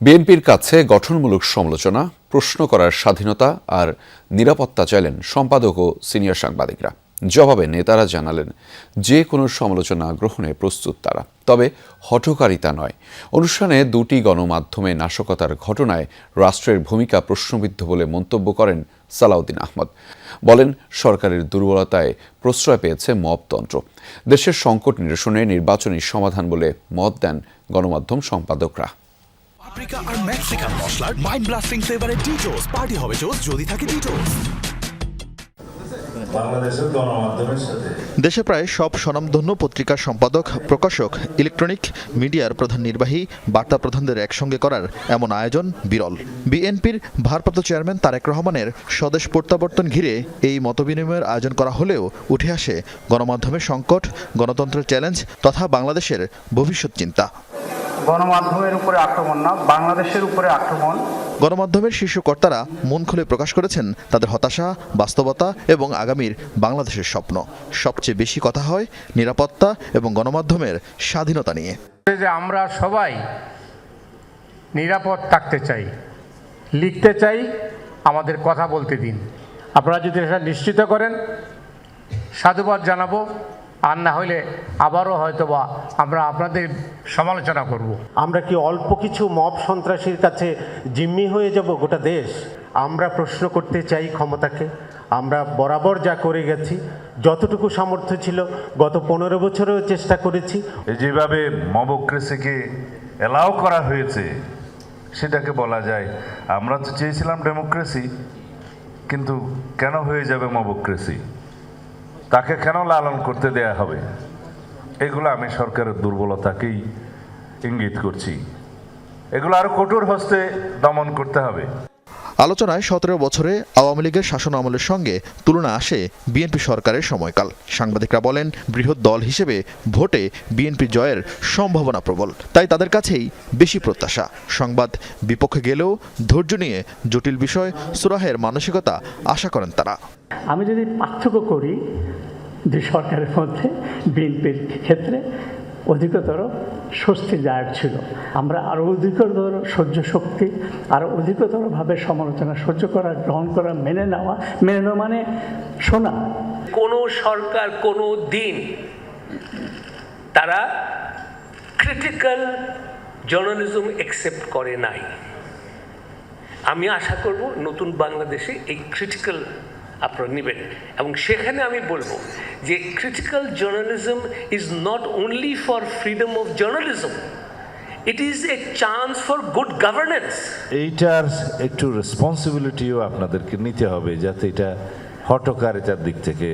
বিএনপির কাছে গঠনমূলক সমালোচনা, প্রশ্ন করার স্বাধীনতা আর নিরাপত্তা চাইলেন সম্পাদক ও সিনিয়র সাংবাদিকরা। জবাবে নেতারা জানালেন, যে কোনো সমালোচনা গ্রহণে প্রস্তুত তারা। তবে হঠকারিতা নয়। অনুষ্ঠানে দুটি গণমাধ্যমে নাশকতার ঘটনায় রাষ্ট্রের ভূমিকা প্রশ্নবিদ্ধ বলে মন্তব্য করেন সালাউদ্দিন আহমদ। বলেন, সরকারের দুর্বলতায় প্রশ্রয় পেয়েছে মবতন্ত্র দেশের সংকট নিরসনে নির্বাচনী সমাধান বলে মত দেন গণমাধ্যম সম্পাদকরা। পাপরিকা আর মেক্সিকান মশলার মাইন্ড ব্লাস্টিং ফ্লেভারের ডিটোস পার্টি হবে জোস যদি থাকে ডিটোস বাংলাদেশের গণমাধ্যমের সাথে। দেশে প্রায় সব স্বনামধন্য পত্রিকার সম্পাদক প্রকাশক ইলেকট্রনিক মিডিয়ার প্রধান নির্বাহী বার্তা প্রধানদের একসঙ্গে করার এমন আয়োজন বিরল। বিএনপির ভারপ্রাপ্ত চেয়ারম্যান তারেক রহমানের স্বদেশ প্রত্যাবর্তন ঘিরে এই মতবিনিময়ের আয়োজন করা হলেও উঠে আসে গণমাধ্যমের সংকট গণতন্ত্রের চ্যালেঞ্জ তথা বাংলাদেশের ভবিষ্যৎ চিন্তা। গণমাধ্যমের উপরে আক্রমণ না বাংলাদেশের উপরে আক্রমণ। গণমাধ্যমের শীর্ষ কর্তারা মন খুলে প্রকাশ করেছেন তাদের হতাশা বাস্তবতা এবং আগামীর বাংলাদেশের স্বপ্ন। সবচেয়ে বেশি কথা হয় নিরাপত্তা এবং গণমাধ্যমের স্বাধীনতা নিয়ে। যে আমরা সবাই নিরাপদ থাকতে চাই লিখতে চাই আমাদের কথা বলতে দিন। আপনারা যদি এটা নিশ্চিত করেন সাধুবাদ জানাব। আর না হইলে আবারও হয়তোবা আমরা আপনাদের সমালোচনা করব। আমরা কি অল্প কিছু মব সন্ত্রাসীর কাছে জিম্মি হয়ে যাব গোটা দেশ? আমরা প্রশ্ন করতে চাই ক্ষমতাকে। আমরা বরাবর যা করে গেছি যতটুকু সামর্থ্য ছিল গত পনেরো বছরেও চেষ্টা করেছি। যেভাবে মবক্রেসিকে এলাও করা হয়েছে সেটাকে বলা যায় আমরা তো চেয়েছিলাম ডেমোক্রেসি কিন্তু কেন হয়ে যাবে মবক্রেসি? তাকে কেন লালন করতে দেয়া হবে? এগুলো আমি সরকারের দুর্বলতাকেই ইঙ্গিত করছি। এগুলো আরও কঠোর হস্তে দমন করতে হবে। আলোচনায় সতেরো বছরে আওয়ামী লীগের শাসন আমলের সঙ্গে তুলনা আসে বিএনপি সরকারের সময়কাল। সাংবাদিকরা বলেন, বৃহৎ দল হিসেবে ভোটে বিএনপি জয়ের সম্ভাবনা প্রবল। তাই তাদের কাছেই বেশি প্রত্যাশা। সংবাদ বিপক্ষে গেলেও ধৈর্য নিয়ে জটিল বিষয় সুরাহের মানসিকতা আশা করেন তারা। আমি যদি পার্থক্য করি যে সরকারের মধ্যে বিএনপির ক্ষেত্রে অধিকতর স্বস্তি স্বস্তিদায়ক ছিল। আমরা আরও অধিকতর সহ্য শক্তি আরও অধিকতরভাবে সমালোচনা সহ্য করা, গ্রহণ করা, মেনে নেওয়া মেনে নেওয়া মানে শোনা। কোনো সরকার, কোনো দিন তারা ক্রিটিক্যাল জার্নালিজম একসেপ্ট করে নাই। আমি আশা করব নতুন বাংলাদেশে এই ক্রিটিক্যাল আপনারা নেবেন। এবং সেখানে আমি বলব যে critical journalism is not only for freedom of journalism it is a chance for good governance এইটার একটু রেসপন্সিবিলিটিও আপনাদেরকে নিতে হবে যাতে এটা হটকারিতার দিক থেকে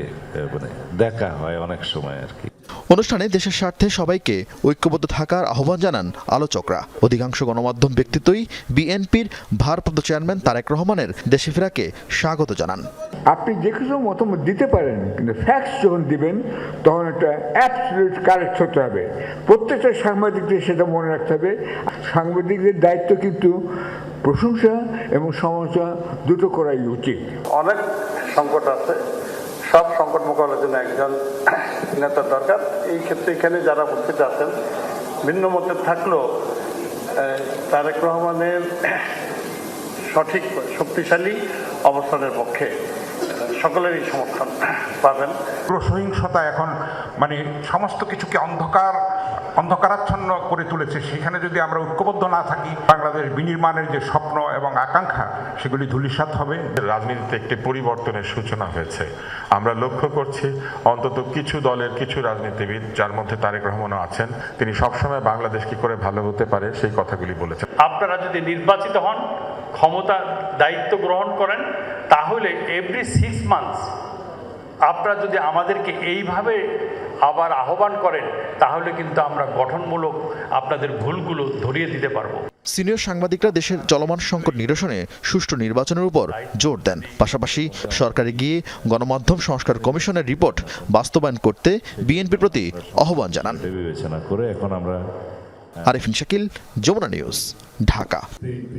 মানে দেখা হয় অনেক সময় আর কি। অনুষ্ঠানে দেশের স্বার্থে সবাইকে ঐক্যবদ্ধ থাকার আহ্বান জানান আলোচকরা। অধিকাংশ গণমাধ্যম ব্যক্তিত্বই বিএনপির ভারপ্রাপ্ত চেয়ারম্যান তারেক রহমানের দেশে ফেরাকে স্বাগত জানান। আপনি যে কিছু মতামত দিতে পারেন, কিন্তু ফ্যাক্টস যখন দিবেন, তখন একটা অ্যাবসলিউট কারেক্ট হতে হবে। প্রত্যেকটা সাংবাদিকদের সেটা মনে রাখতে হবে। সাংবাদিকদের দায়িত্ব কিন্তু প্রশংসা এবং সমালোচনা দুটো করাই উচিত। অনেক সংকট আছে। সব সংকট মোকাবেলার জন্য একজন নেতার দরকার। এই ক্ষেত্রে এখানে যারা উপস্থিত আছেন, ভিন্ন মতে থাকলেও তারেক রহমানের সঠিক, শক্তিশালী অবস্থানের পক্ষে সকলেরই সমর্থন পাবেন। সহিংসতা এখন মানে সমস্ত কিছুকে অন্ধকার অন্ধকারাচ্ছন্ন করে তুলেছে। সেখানে যদি আমরা ঐক্যবদ্ধ না থাকি বাংলাদেশ বিনির্মাণের যে স্বপ্ন এবং আকাঙ্ক্ষা সেগুলি ধূলিসাৎ হবে। রাজনীতিতে একটি পরিবর্তনের সূচনা হয়েছে। আমরা লক্ষ্য করছি অন্তত কিছু দলের কিছু রাজনীতিবিদ যার মধ্যে তারেক রহমানও আছেন তিনি সবসময় বাংলাদেশ কি করে ভালো হতে পারে সেই কথাগুলি বলেছেন। আপনারা যদি নির্বাচিত হন ক্ষমতা দায়িত্ব গ্রহণ করেন তাহলে এভরি সিক্স মান্থস আপনারা যদি আমাদেরকে এইভাবে আবার আহ্বান করেন তাহলে কিন্তু আমরা গঠনমূলক আপনাদের ভুলগুলো ধরিয়ে দিতে পারব। সিনিয়র সাংবাদিকরা দেশের চলমান সংকট নিরসনে সুষ্ঠু নির্বাচনের উপর জোর দেন। পাশাপাশি সরকারে গিয়ে গণমাধ্যম সংস্কার কমিশনের রিপোর্ট বাস্তবায়ন করতে বিএনপির প্রতি আহ্বান জানান। বিবেচনা করে এখন আমরা আরিফিন শাকিল যমুনা নিউজ ঢাকা।